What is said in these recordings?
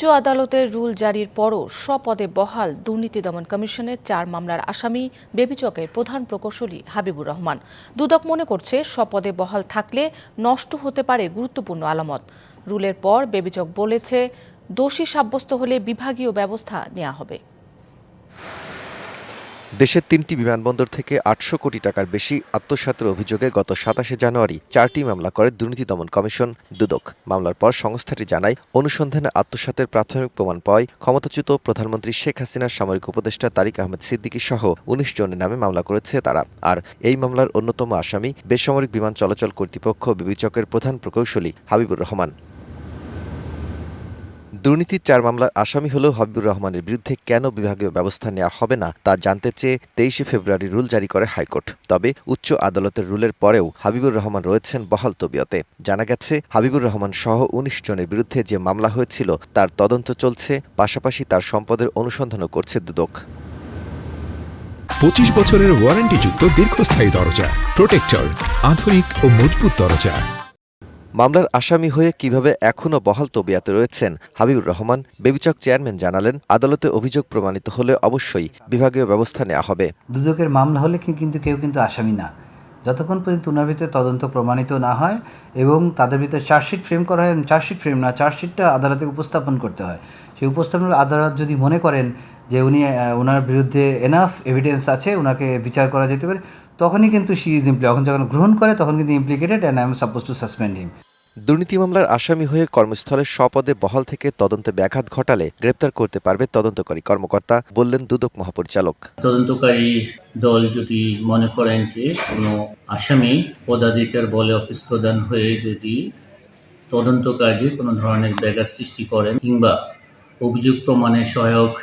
উচ্চ আদালতের রুল জারির পরও স্বপদে বহাল দুর্নীতি দমন কমিশনের চার মামলার আসামি বেবিচকের প্রধান প্রকৌশলী হাবিবুর রহমান। দুদক মনে করছে স্বপদে বহাল থাকলে নষ্ট হতে পারে গুরুত্বপূর্ণ আলামত। রুলের পর বেবিচক বলেছে, দোষী সাব্যস্ত হলে বিভাগীয় ব্যবস্থা নেওয়া হবে। দেশের তিনটি বিমানবন্দর থেকে আটশো কোটি টাকার বেশি আত্মসাতের অভিযোগে গত সাতাশে জানুয়ারি চারটি মামলা করে দুর্নীতি দমন কমিশন দুদক। মামলার পর সংস্থাটি জানায়, অনুসন্ধানে আত্মসাতের প্রাথমিক প্রমাণ পাওয়ায় ক্ষমতাচ্যুত প্রধানমন্ত্রী শেখ হাসিনার সামরিক উপদেষ্টা তারিক আহমেদ সিদ্দিকী সহ উনিশ জনের নামে মামলা করেছে তারা। আর এই মামলার অন্যতম আসামি বেসামরিক বিমান চলাচল কর্তৃপক্ষ বিবেচকের প্রধান প্রকৌশলী হাবিবুর রহমান। দুর্নীতির চার মামলার আসামি হলেও হাবিবুর রহমানের বিরুদ্ধে কেন বিভাগীয় ব্যবস্থা নেওয়া হবে না তা জানতে চেয়ে তেইশে ফেব্রুয়ারি রুল জারি করে হাইকোর্ট। তবে উচ্চ আদালতের রুলের পরেও হাবিবুর রহমান রয়েছেন বহাল তবিয়তে। জানা গেছে, হাবিবুর রহমান সহ উনিশ জনের বিরুদ্ধে যে মামলা হয়েছিল, তার তদন্ত চলছে, পাশাপাশি তার সম্পদের অনুসন্ধানও করছে দুদক। পঁচিশ বছরের ওয়ারেন্টিযুক্ত দীর্ঘস্থায়ী দরজা প্রোটেক্টর আধুনিক ও মজবুত দরজা। মামলার আসামি হয়ে কীভাবে এখনও বহাল তবিয়াতে রয়েছেন হাবিবুর রহমান, বেবিচক চেয়ারম্যান জানালেন, আদালতে অভিযোগ প্রমাণিত হলে অবশ্যই বিভাগীয় ব্যবস্থা নেওয়া হবে। দুদকের মামলা হলে কিন্তু কেউ কিন্তু আসামি না। যতক্ষণ পর্যন্ত ওনার ভিতরে তদন্ত প্রমাণিত না হয় এবং তাদের ভিতরে চার্জশিট ফ্রেম করা হয়, চার্জশিট ফ্রেম না, চার্জশিটটা আদালতে উপস্থাপন করতে হয়। সেই উপস্থাপন আদালত যদি মনে করেন যে উনি ওনার বিরুদ্ধে এনাফ এভিডেন্স আছে ওনাকে বিচার করা যেতে পারে, তখনই কিন্তু সি ইজ ইমপ্লি যখন যখন গ্রহণ করে, তখন কিন্তু implicated and I am supposed to suspend him দুর্নীতি মামলার আসামি হয়ে কর্মস্থলের স্বপদে বহাল থেকে তদন্তে ব্যাঘাত ঘটালে গ্রেপ্তার করতে পারবে তদন্তকারী কর্মকর্তা, বললেন দুদক মহাপরিচালক। তদন্তকারী দল যদি মনে করেন যে কোনো আসামি পদাধিকার বলে অফিস প্রদান হয়ে যদি তদন্ত কাজে কোনো ধরনের ব্যাঘাত সৃষ্টি করেন কিংবা অভিযোগ প্রমাণে সহায়ক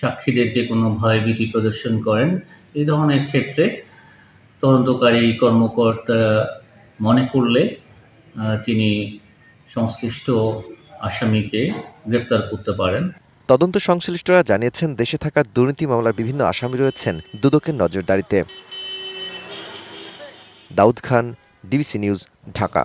সাক্ষীদেরকে কোনো ভয়ভীতি প্রদর্শন করেন, এই ধরনের ক্ষেত্রে তদন্তকারী কর্মকর্তা মনে করলে তিনি সংশ্লিষ্ট আসামিকে গ্রেপ্তার করতে পারেন। তদন্ত সংশ্লিষ্টরা জানিয়েছেন, দেশে থাকা দুর্নীতি মামলার বিভিন্ন আসামি রয়েছেন দুদকের নজরদারিতে। Daud Khan, DBC news, Dhaka.